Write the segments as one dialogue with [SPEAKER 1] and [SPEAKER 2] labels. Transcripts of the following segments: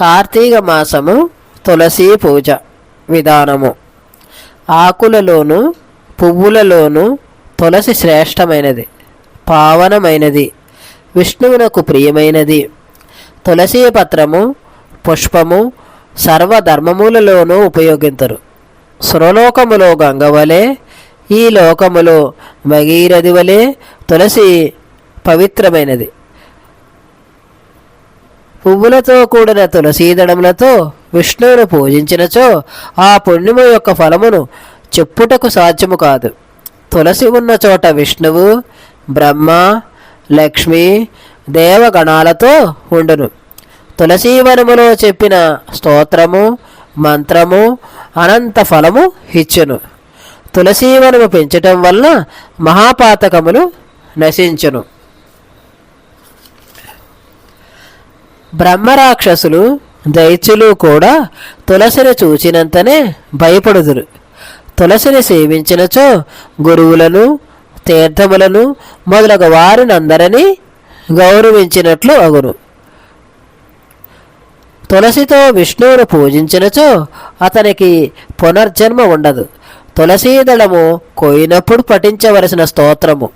[SPEAKER 1] కార్తీక మాసము తులసి పూజ విధానము. ఆకులలోను పువ్వులలోను తులసి శ్రేష్టమైనది పావనమైనది విష్ణువునకు ప్రియమైనది. తులసి పత్రము పుష్పము సర్వధర్మములలోనూ ఉపయోగించరు సురలోకములో గంగవలే ఈ లోకములో భగీరథి వలె తులసి పవిత్రమైనది. పువ్వులతో కూడిన తులసీదళములతో విష్ణువును పూజించినచో ఆ పుణ్యము యొక్క ఫలమును చెప్పుటకు సాధ్యము కాదు. తులసి ఉన్న చోట విష్ణువు బ్రహ్మ లక్ష్మి దేవగణాలతో ఉండును. తులసీవనములో చెప్పిన స్తోత్రము మంత్రము అనంత ఫలము ఇచ్చును. తులసీవనము పెంచటం వల్ల మహాపాతకములు నశించును. బ్రహ్మరాక్షసులు దైత్యులు కూడా తులసిని చూచినంతనే భయపడుదురు. తులసిని సేవించినచో గురువులను తీర్థములను మొదలగు వారినందరినీ గౌరవించినట్లు అగురు తులసితో విష్ణువును పూజించినచో అతనికి పునర్జన్మ ఉండదు. తులసీదళము కోయినప్పుడు పఠించవలసిన స్తోత్రము.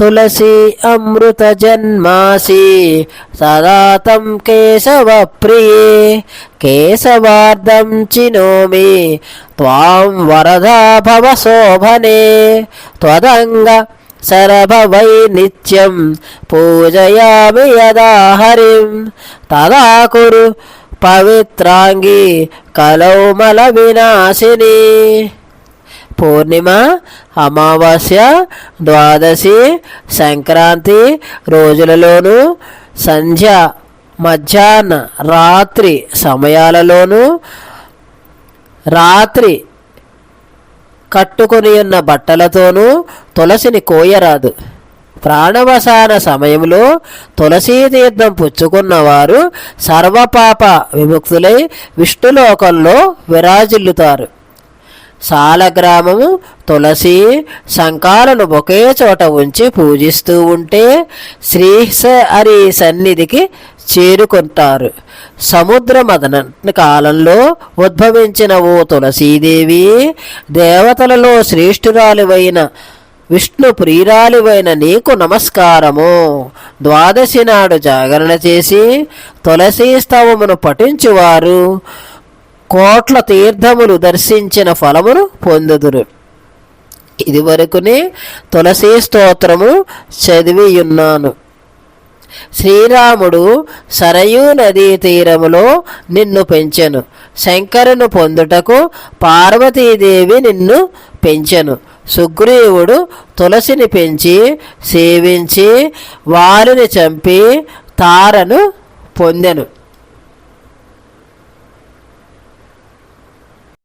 [SPEAKER 1] తులసి అమృత జన్మాసి. సదాతం కేశవ ప్రియే. కేశవార్ధం చినోమి. త్వాం వరదా భవ శోభనే. త్వదంగ శరభవై నిత్యం పూజయామి యదా హరిం. తదా కురు పవిత్రాంగి కలౌమల వినాశిని. పూర్ణిమ అమావాస్య ద్వాదశి సంక్రాంతి రోజులలోనూ సంధ్య మధ్యాహ్న రాత్రి సమయాలలోనూ రాత్రి కట్టుకొని ఉన్న బట్టలతోనూ తులసిని కోయరాదు. ప్రాణవసాన సమయంలో తులసీ తీర్థం పుచ్చుకున్నవారు సర్వపాప విముక్తులై విష్ణులోకంలో విరాజిల్లుతారు. సాలగ్రామము తులసి శంకాలను ఒకే చోట ఉంచి పూజిస్తూ ఉంటే శ్రీ హరి సన్నిధికి చేరుకుంటారు. సముద్ర మదన కాలంలో ఉద్భవించిన ఓ తులసీదేవి దేవతలలో శ్రేష్ఠురాలివైన విష్ణు ప్రియురాలివైన నీకు నమస్కారము. ద్వాదశి నాడు జాగరణ చేసి తులసీ స్తవమును పఠించువారు. కోట్ల తీర్థములు దర్శించిన ఫలమును పొందుదురు. ఇదివరకునే తులసీ స్తోత్రము చదివియున్నాను. శ్రీరాముడు సరయూ నదీ తీరములో నిన్ను పెంచెను. శంకరును పొందుటకు పార్వతీదేవి నిన్ను పెంచెను. సుగ్రీవుడు తులసిని పెంచి సేవించి వారిని చంపి తారను పొందెను.